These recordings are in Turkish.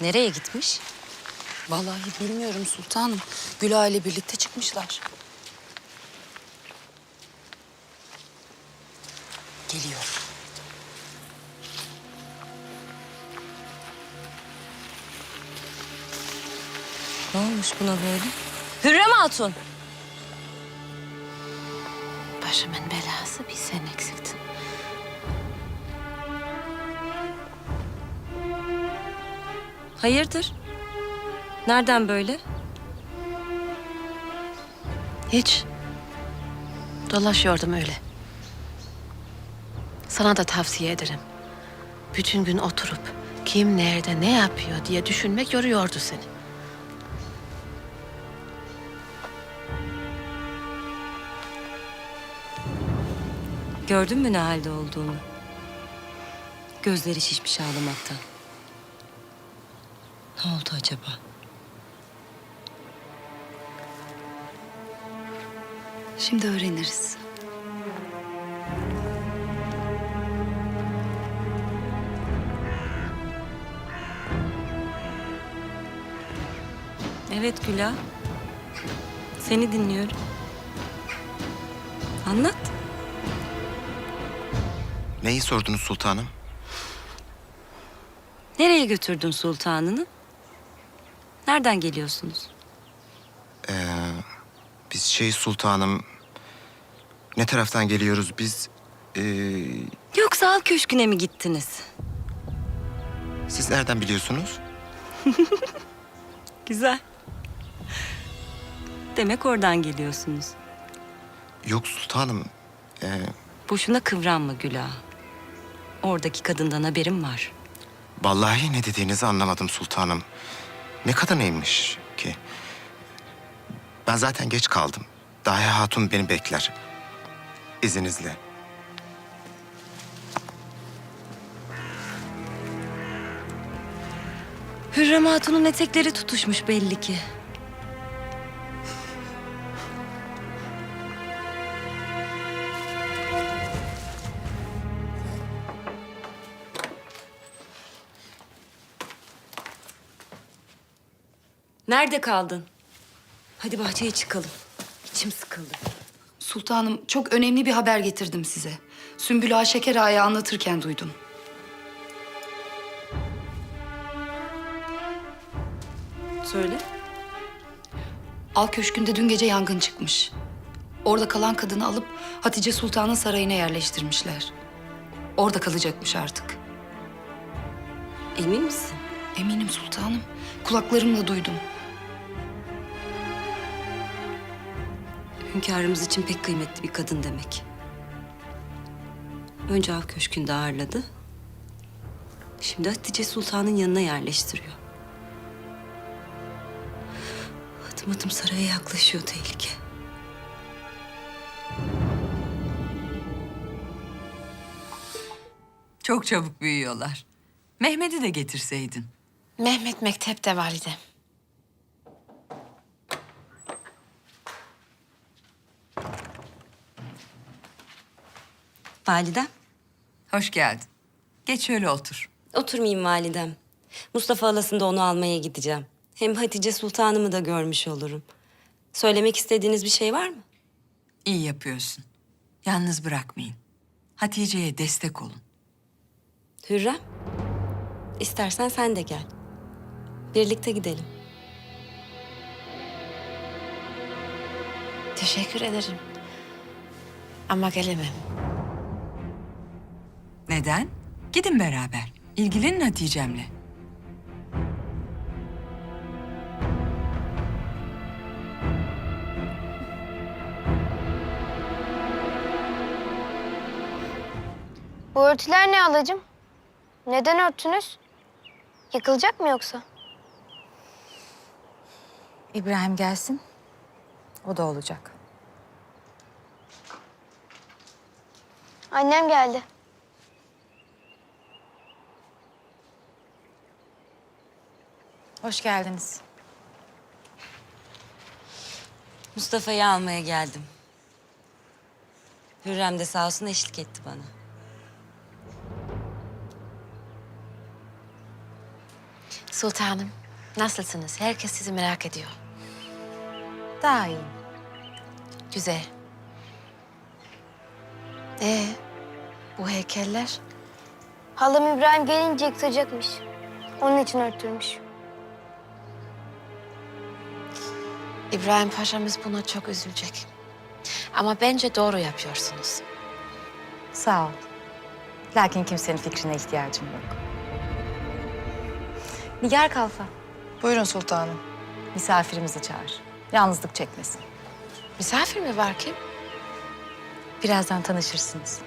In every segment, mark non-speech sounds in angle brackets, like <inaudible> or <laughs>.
Nereye gitmiş? Vallahi bilmiyorum sultanım. Güla ile birlikte çıkmışlar. Geliyor. Ne olmuş buna böyle? Hürrem Hatun! Başımın belası bir sen eksiktin. Hayırdır? Nereden böyle? Hiç. Dolaşıyordum öyle. Sana da tavsiye ederim. Bütün gün oturup kim nerede ne yapıyor diye düşünmek yoruyordu seni. Gördün mü ne halde olduğunu? Gözleri şişmiş ağlamaktan. Ne oldu acaba? Şimdi öğreniriz. Evet Güla. Seni dinliyorum. Anlat. Neyi sordunuz sultanım? Nereye götürdün sultanını? Nereden geliyorsunuz? Ee, biz şey sultanım... Ne taraftan geliyoruz biz? Ee, Yoksa Al Köşkü'ne mi gittiniz? siz nereden biliyorsunuz? <laughs> Güzel. Demek oradan geliyorsunuz. Yok sultanım. Ee, Boşuna kıvranma Güla. Oradaki kadından haberim var. vallahi ne dediğinizi anlamadım sultanım. Ne kadar neymiş ki? Ben zaten geç kaldım. Daha Hatun beni bekler. İzninizle. Hürrem Hatun'un etekleri tutuşmuş belli ki. Nerede kaldın? Hadi bahçeye çıkalım. İçim sıkıldı. Sultanım çok önemli bir haber getirdim size. Sümbül Ağa Şeker Ağa'ya anlatırken duydum. Söyle. Al Köşkü'nde dün gece yangın çıkmış. Orada kalan kadını alıp Hatice Sultan'ın sarayına yerleştirmişler. Orada kalacakmış artık. Emin misin? Eminim sultanım. Kulaklarımla duydum. Hünkârımız için pek kıymetli bir kadın demek. Önce Av Köşkü'nde ağırladı. Şimdi Hatice Sultan'ın yanına yerleştiriyor. Adım adım saraya yaklaşıyor tehlike. Çok çabuk büyüyorlar. Mehmet'i de getirseydin. Mehmet mektepte valide. Validem. Hoş geldin. Geç şöyle otur. Oturmayayım validem. Mustafa halasında onu almaya gideceğim. Hem Hatice Sultan'ımı da görmüş olurum. Söylemek istediğiniz bir şey var mı? İyi yapıyorsun. Yalnız bırakmayın. Hatice'ye destek olun. Hürrem. İstersen sen de gel. Birlikte gidelim. Teşekkür ederim. Ama gelemem. Neden? Gidin beraber. İlgilenin Hatice'mle. Bu örtüler ne alacım? Neden örttünüz? Yıkılacak mı yoksa? İbrahim gelsin. O da olacak. Annem geldi. Hoş geldiniz. Mustafa'yı almaya geldim. Hürrem de sağ olsun eşlik etti bana. Sultanım, nasılsınız? Herkes sizi merak ediyor. Daha iyi. Güzel. Ee, bu heykeller? Halam İbrahim gelince yıkılacakmış. Onun için örtülmüş. İbrahim Paşa'mız buna çok üzülecek. Ama bence doğru yapıyorsunuz. Sağ ol. Lakin kimsenin fikrine ihtiyacım yok. Nigar Kalfa, Buyurun sultanım. misafirimizi çağır. Yalnızlık çekmesin. Misafir mi var kim? Birazdan tanışırsınız.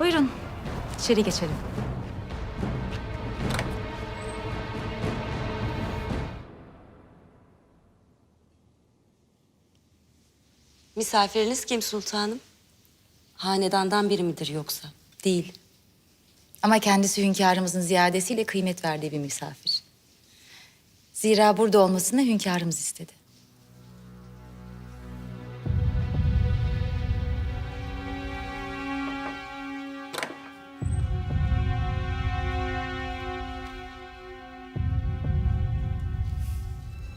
Buyurun, içeri geçelim. Misafiriniz kim sultanım? Hanedandan biri midir yoksa? Değil. Ama kendisi hünkârımızın ziyadesiyle kıymet verdiği bir misafir. Zira burada olmasını hünkârımız istedi.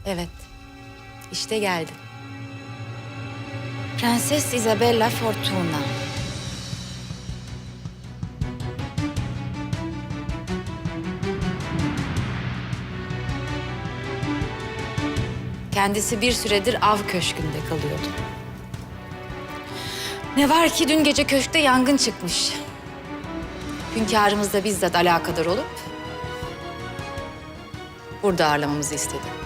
Evet, işte geldi. Prenses Isabella Fortuna. Kendisi bir süredir av köşkünde kalıyordu. Ne var ki dün gece köşkte yangın çıkmış. Hünkârımız da bizzat alakadar olup burada ağırlamamızı istedi.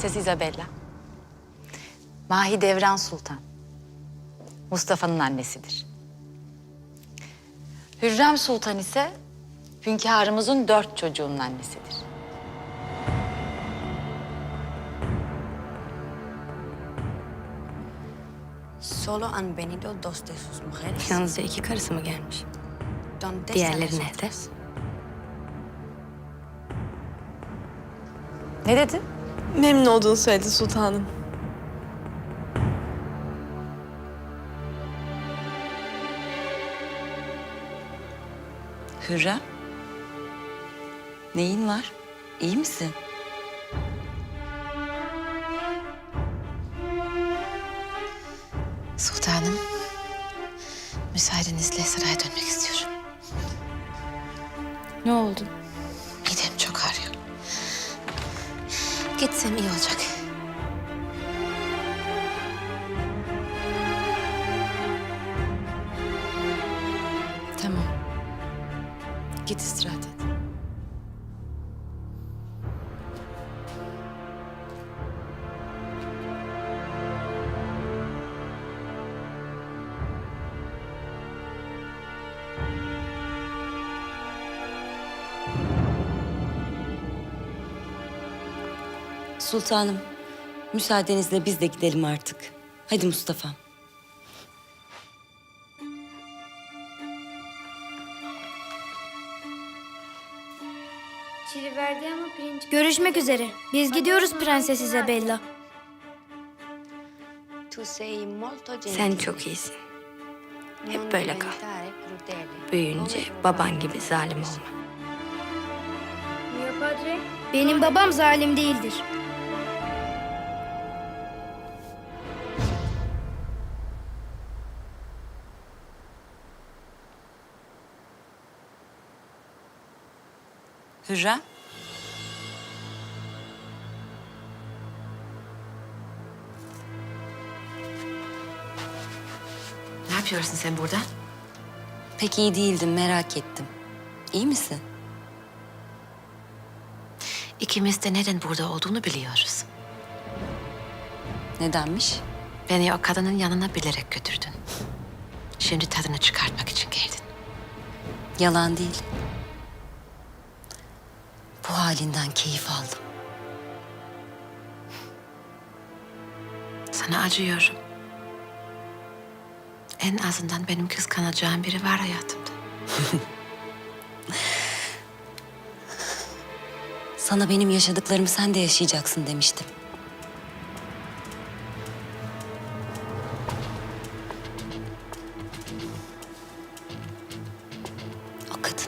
Prenses Isabella. Mahidevran Sultan. Mustafa'nın annesidir. Hürrem Sultan ise hünkârımızın dört çocuğunun annesidir. Solo han venido dos de sus mujeres. Yalnızca iki karısı mı gelmiş? Diğerleri nerede? Ne dedi? Memnun olduğunu söyledi sultanım. Hürrem. Neyin var? İyi misin? Sultanım, müsaadenizle saraya dönmek istiyorum. Ne oldu? Gitsem iyi olacak. Sultanım, müsaadenizle biz de gidelim artık. Hadi Mustafa. Çili verdi ama pirinç... Görüşmek üzere. Biz gidiyoruz Prenses Isabella. Sen çok iyisin. Hep böyle kal. Büyüyünce baban gibi zalim olma. Benim babam zalim değildir. Hürrem. Ne yapıyorsun sen burada? Pek iyi değildim, merak ettim. İyi misin? İkimiz de neden burada olduğunu biliyoruz. Nedenmiş? Beni o kadının yanına bilerek götürdün. Şimdi tadını çıkartmak için geldin. Yalan değil halinden keyif aldım. Sana acıyorum. En azından benim kıskanacağım biri var hayatımda. <laughs> Sana benim yaşadıklarımı sen de yaşayacaksın demiştim. O kadın.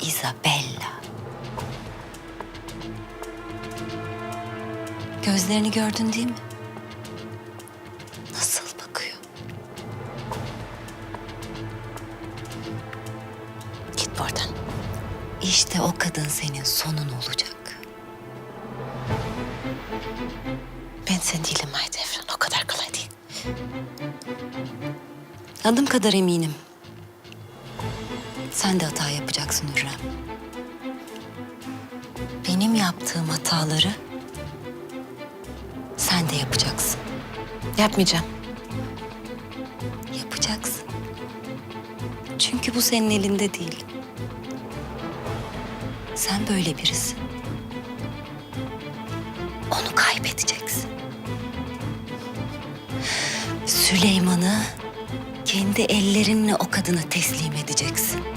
Isabella. Gözlerini gördün değil mi? Nasıl bakıyor? Git buradan. İşte o kadın senin sonun olacak. Ben sen değilim Mahidevran. O kadar kolay değil. Adım kadar eminim. Sen de hata yapacaksın Hürrem. Benim yaptığım hataları sen de yapacaksın. Yapmayacağım. Yapacaksın. Çünkü bu senin elinde değil. Sen böyle birisin. Onu kaybedeceksin. Süleyman'ı kendi ellerinle o kadına teslim edeceksin.